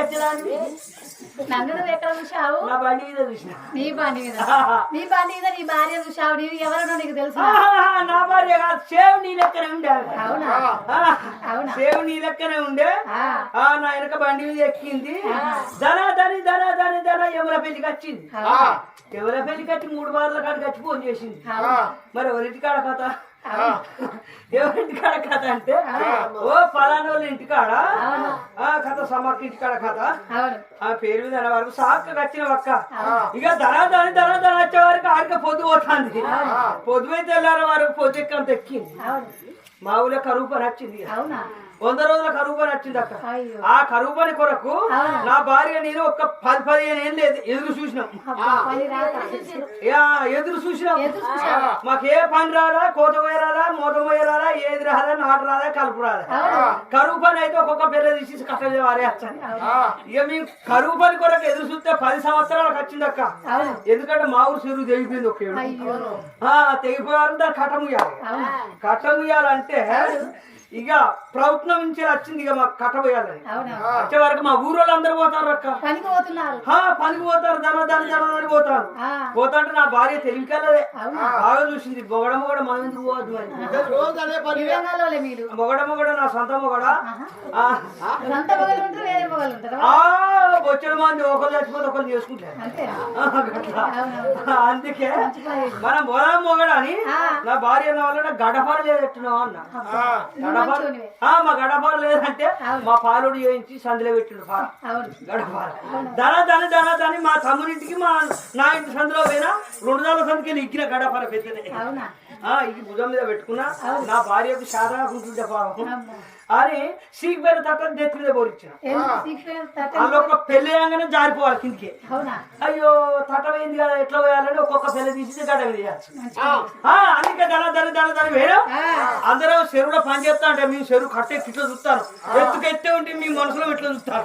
నాయనకి ఎక్కేచ్చదాన్ని నన్ను నువ్వు ఎక్కడ చూసావు నా బండి మీద చూసిన. నీ బండి మీద. నీ బండి మీద నీ భార్య చూసావు నీ ఎవరో నీకు తెలుసా? నా భార్య కాదు సేవ్ నీ లెక్కనే ఉండే. అవునా? సేవ్ నీ లెక్కనే ఉండే. ఆ, నా వెనక బండి మీద ఎక్కింది. ధన ధని ధన ధని ధన ఎవర పెళ్ళికి వచ్చింది? ఎవర పెళ్ళికి వచ్చి మూడు బార్ల కాడికి వచ్చి ఫోన్ చేసింది? మరి ఎవరింటి కాడ కథ? అవునా? ఎవరింటి కాడ కథ అంటే? ఓ ఫలానా వాళ్ళ ఇంటి కాడ? అవును. ఆ కథ సమక్క ఇంటి కాడ కథ. ఆ పేరు మీద వరకు సాక్క వచ్చిన ఒక్క. ఇక ధన ధని ధన ధన వచ్చే వరకు ఆడికి పొద్దు పోతుంది. పొద్దు అయితే వెళ్ళారు వరకు పొద్దు ఎక్కంత ఎక్కింది మా ఊళ్ళో కరువు పని వచ్చింది. అవునా? వంద రోజుల కరువు పని వచ్చింది అక్క. ఆ కరువు పని కొరకు? నా భార్య నేను ఒక పది పదిహేను ఏం లేదు ఎదురు చూసినాం. ఎదురు చూసినాం? మాకే పని రాదా కోత పోయరాదా మూత పోయరాదా ఏది రాదా నాటు రాదా కలుపు రాదా? కరువు పని అయితే ఒక్కొక్క పిల్ల తీసి వారేస్తాను అవునా? ఇక మేము కరువు పని కొరకు ఎదురు చూస్తే పది సంవత్సరాలకు వచ్చింది అక్క. ఎందుకంటే మా ఊరు చెరువు తెగిపోయింది ఒక తెగిపోయారు దాన్ని కట్టముయ్యాలి అవునా? కట్టముయ్యాలంటే ఇక ప్రభుత్వం నుంచి వచ్చింది ఇక మాకు కట్టబోయాలని అవునా? వచ్చే వరకు మా ఊరు అందరు పోతారు అక్క. పనికి పోతున్నారు. ఆ, పనికి పోతారు. ధన ధన ధన అని పోతారు. పోతాంటే నా భార్య తెలివికెళ్ళదే అవునా? బాగా చూసింది మొగడ మొగడ మనం ఎందుకు పోవద్దు మీరు. మొగడ మొగడ నా సొంత మొగడ బొచ్చడు మంది. ఒకరు చచ్చిపోతే ఒకరు చేసుకుంటారు. అందుకే. మనం మొగడ మొగడ అని. నా భార్య అన్న వాళ్ళ గడపర లేదట్టున్నావు అన్న. మా గడపర లేదంటే. మా పాలుడు చేయించి సందులో పెట్టిండు పాల గడపాల. ధన ధన ధన ధని మా తమ్ముడింటికి మా నా ఇంటి సందులో పోయినా రెండు నెలల సందుకెళ్ళి పెద్దనే. అవునా? ఆ ఇది భుజం మీద పెట్టుకున్నా. నా భార్యకు శారదా కుంటుంటే పాపం. అని సీక్ పేరు తట్టని నెత్తి మీద తట్ట- అందులో ఒక పెళ్ళి అయ్యంగానే జారిపోవాలి కిందికి. అవునా? అయ్యో తట్టమైంది కదా ఎట్లా పోయాలని ఒక్కొక్క పెళ్ళి తీసి గడ్డ వేయాల్సి అందుకే ధన ధన ధన ధన వేయడం. ఆ, అందరూ చెరువులో పని చేస్తా అంటే మేము చెరువు కట్టే ఇట్లా చూస్తాను ఎత్తుకు ఎత్తే ఉంటే మీ మనసులో ఇట్లా చెరువులో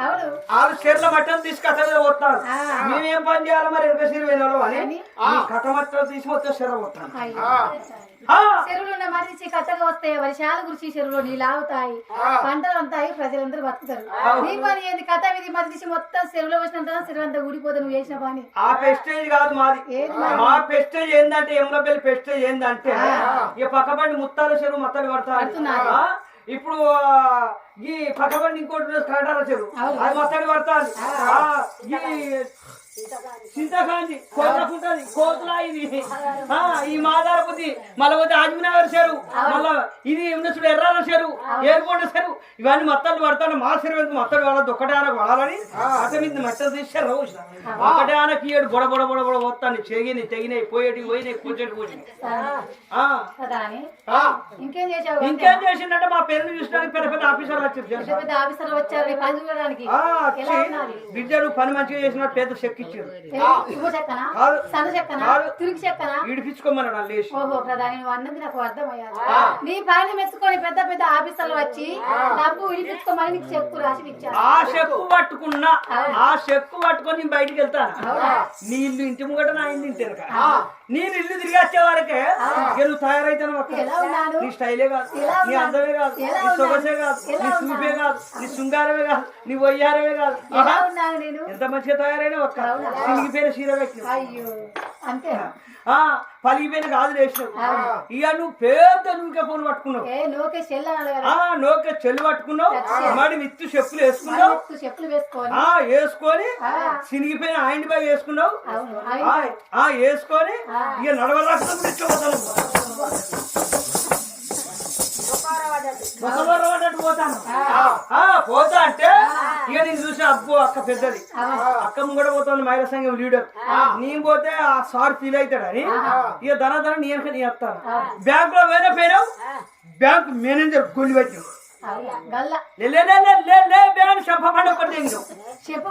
అవును. వాళ్ళు చీరల మట్టం తీసి కట్ట మీద పోతారు. మేమేం పని చేయాలి మరి? ఎనక సీరు వెళ్ళాలో అని? కట్ట మట్టం తీసి మొత్తం చీర పోతాను చెరువులో ఉన్న మరిచి కట్టగా వస్తాయి. వర్షాలు గురించి చెరువులో నీళ్ళు ఆగుతాయి. పంటలు అంతాయి ప్రజలందరూ బతుకుతారు. నీ పని ఏంది? కథ ఇది మరిచి మొత్తం చెరువులో వచ్చినంత చెరువు అంతా ఊడిపోతే నువ్వు చేసిన పని. ఆ పెస్టేజ్ కాదు మాది. మా పెస్టేజ్ ఏందంటే ఎమ్లబెల్లి పెస్టేజ్ ఏందంటే ఇక పక్క బండి ముత్తాల చెరువు మొత్తాలు పడతారు ఇప్పుడు ఈ పక్కబండి ఇంకోటి కటార చెరువు. అది మొత్తాన్ని పడతాది. ఈ చింతకాంతి కోతలకుంటది కోతులా ఇది? ఈ మాదారపతి మళ్ళీ పోతే ఆజ్మనగర్ చెరువు మళ్ళా ఇది ఉన్నచుడు ఎర్రాల చెరువు ఏర్పోట చెరువు. ఇవన్నీ మొత్తాలు పడతాను మా చెరువు ఎందుకు మొత్తం పడద్దు ఒకటే ఆనకు పడాలని అతని మీద మట్టలు తీసి రోజు. ఒకటే ఆనకి ఏడు బొడ బొడ బొడ బొడ వస్తాను చెగిని తెగినాయి పోయేటి పోయినాయి కూర్చోటి కూర్చుని. ఇంకేం చేసిందంటే మా పేరుని చూసడానికి పెద్ద పెద్ద ఆఫీసర్లు వచ్చారు పెద్ద ఆఫీసర్లు వచ్చారు పని చూడడానికి పని మంచిగా చేసినట్టు పెద్ద చెక్ సన్న చెక్కనా కాదు. తిరిగి చెక్కనా ఈడిపించుకోమన్నాడు వాళ్ళు లేచి. ఓహో ప్రధాని నువ్వు అన్నది నాకు అర్థమయ్యాలి నీ పైన మెచ్చుకొని పెద్ద పెద్ద ఆఫీసర్లు వచ్చి డబ్బు విడిపించుకోమని నీకు చెక్కు రాసి ఇచ్చారు ఆ చెక్కు పట్టుకున్నా ఆ. చెక్కు పట్టుకొని నేను బయటికి వెళ్తాను. నీ ఇల్లు ఇంటి ముంగట నా ఇల్లు ఇంటి వెనక. నేను ఇల్లు తిరిగి వచ్చే వరకే నువ్వు తయారైతాను ఉన్నాను? నీ స్టైలే కాదు. నీ? అందమే కాదు. నీ? సొగసే కాదు. నీ? చూపే కాదు. నీ శృంగారమే కాదు. నీ వయ్యారమే కాదు. ఎంత మంచిగా తయారైనా ఒక్క చీర అయ్యో. అంతే? ఆ. పలిగిపోయిన గాజు వేసినావు ఇక నువ్వు పెద్ద నూనె ఫోన్ పట్టుకున్నావు. కదా నోకే చెల్లు పట్టుకున్నావు. మరి విత్తు చెప్పులు వేసుకున్నావు. ఆ వేసుకొని ఆ, చినిగిపోయిన ఆయన బాయ్ వేసుకున్నావు? ఆ, వేసుకొని ఇక నడవరాకుండా ఇట్లా పోతాను. పోతా అంటే ఇక నేను చూసిన అబ్బో అక్క పెద్దది. అక్క ముంగడ పోతుంది మహిళా సంఘం లీడర్. నేను పోతే ఆ సార్ ఫీల్ అవుతాడని ఇక ధన ధన నేను వస్తాను బ్యాంక్లో వేరే పోయినావు బ్యాంక్ మేనేజర్ గొల్లి అవునా గల్ల. చెప్పు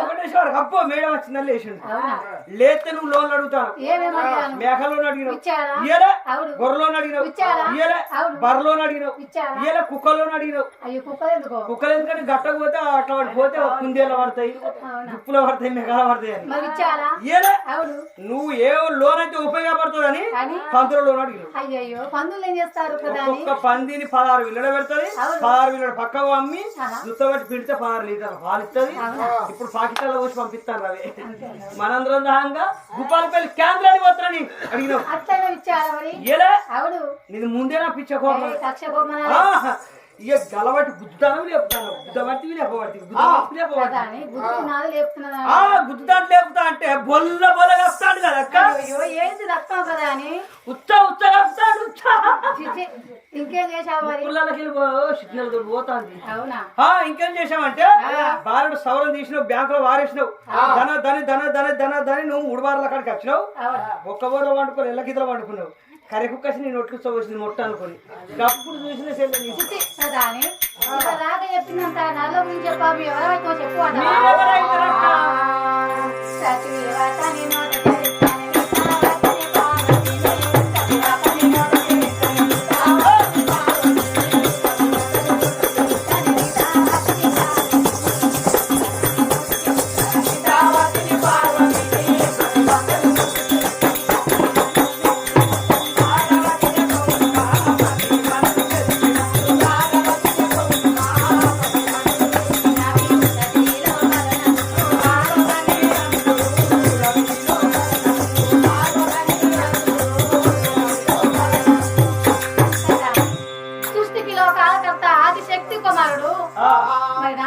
ఒకటేసారి మేడం వచ్చిందని లేచిండు అవునా? లేతే నువ్వు లోన్లు అడుగుతాను మేకలోని అడిగినావు. ఇయ్యలే? గొర్రెలోని అడిగినావు? ఇయ్యలే. బర్రలోని అడిగినావు. ఇయ్యలే? కుక్కలోని అడిగినావు. అయ్యో కుక్కలు ఎందుకో? కుక్కలు ఎందుకంటే గట్టకపోతే అట్లా పడి పోతే కుందేలు పడతాయి దుప్పులు పడతాయి మెగాలు పడతాయి అని. మరి ఇచ్చారా? ఇయ్యలే? అవును. నువ్వు ఏ లోన్ అయితే ఉపయోగపడుతుందని పంతుల లోన్ అడిగినావు. అయ్యయ్యో పందులు ఏం చేస్తారు పందిని పదహారు విల్లడ పెడుతుంది. పదహారు విల్లడ పక్కకు అమ్మి. దుత్తబట్టి పిడితే పదహారు లీటర్ పాలు ఇస్తుంది? ఇప్పుడు పాకిస్తాన్లో పోసి పంపిస్తారు అవి మనందరం దాహంగా భూపాలపల్లి కేంద్రానికి పోతారని అడిగినావు. అవును. నేను ముందే నా పిచ్చ కోపం. ఇక గలబట్టి గుద్దుతాను లేపుతాను గుద్దబట్టి గుద్దుతాను లేపుతా అంటే బొల్ల బొల్లగా వస్తాడు కదా అక్క. ఏంటి రక్తం ప్రధాని? ఉచ్చ ఉచ్చ వస్తాడు ఉచ్చ చిచ్చి ఇంకేం మరి? పుల్లలకి సిగ్నల్ పోతాంది. అవునా? ఆ ఇంకేం చేసావంటే బాలుడు సవరం తీసినావు బ్యాంక్లో వారేసినావు ధన ధని ధన ధని ధన ధని నువ్వు మూడు బార్ల అక్కడికి వచ్చినావు ఒక్క బోర్లో వండుకొని ఎల్ల గిద్దలు వండుకున్నావు. కర్రె కుక్కసి నేను ఒట్లు వచ్చింది మొట్ట అనుకొని. అప్పుడు చూసిన గురించి చెప్పాము ఎవరైతే చెప్పు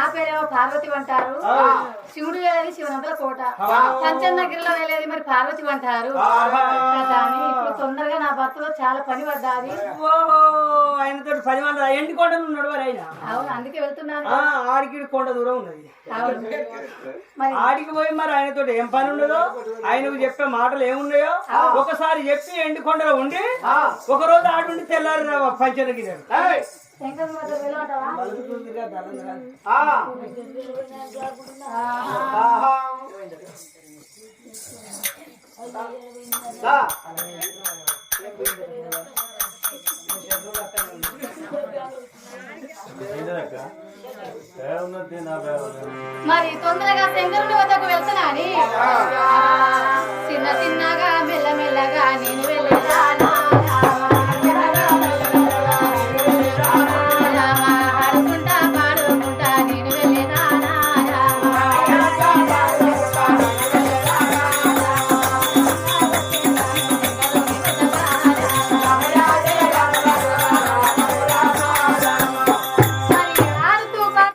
నా పేరేమో పార్వతి అంటారు. శివుడు వేలేది శివనంతల కోట. పంచన్నగిరిలో వేలేది మరి పార్వతి అంటారు. ఇప్పుడు తొందరగా నా భర్తలో చాలా పని పడ్డాది. ఓహో ఆయనతో పది మంది ఎండి కొండలు ఉన్నాడు మరి ఆయన. అవును అందుకే వెళ్తున్నాను. ఆ, ఆడికి కొండ దూరం ఉన్నది. ఆడికి పోయి మరి ఆయనతో ఏం పని ఉండదో ఆయనకు చెప్పే మాటలు ఏమున్నాయో ఒకసారి చెప్పి ఎండి కొండలో ఉండి ఒక రోజు ఆడుండి తెల్లారి వెళ్ళమంటావా మరి తొందరగా శంకరుని వద్దకు వెళ్తున్నా చిన్న చిన్నగా మెల్లమెల్లగా నేను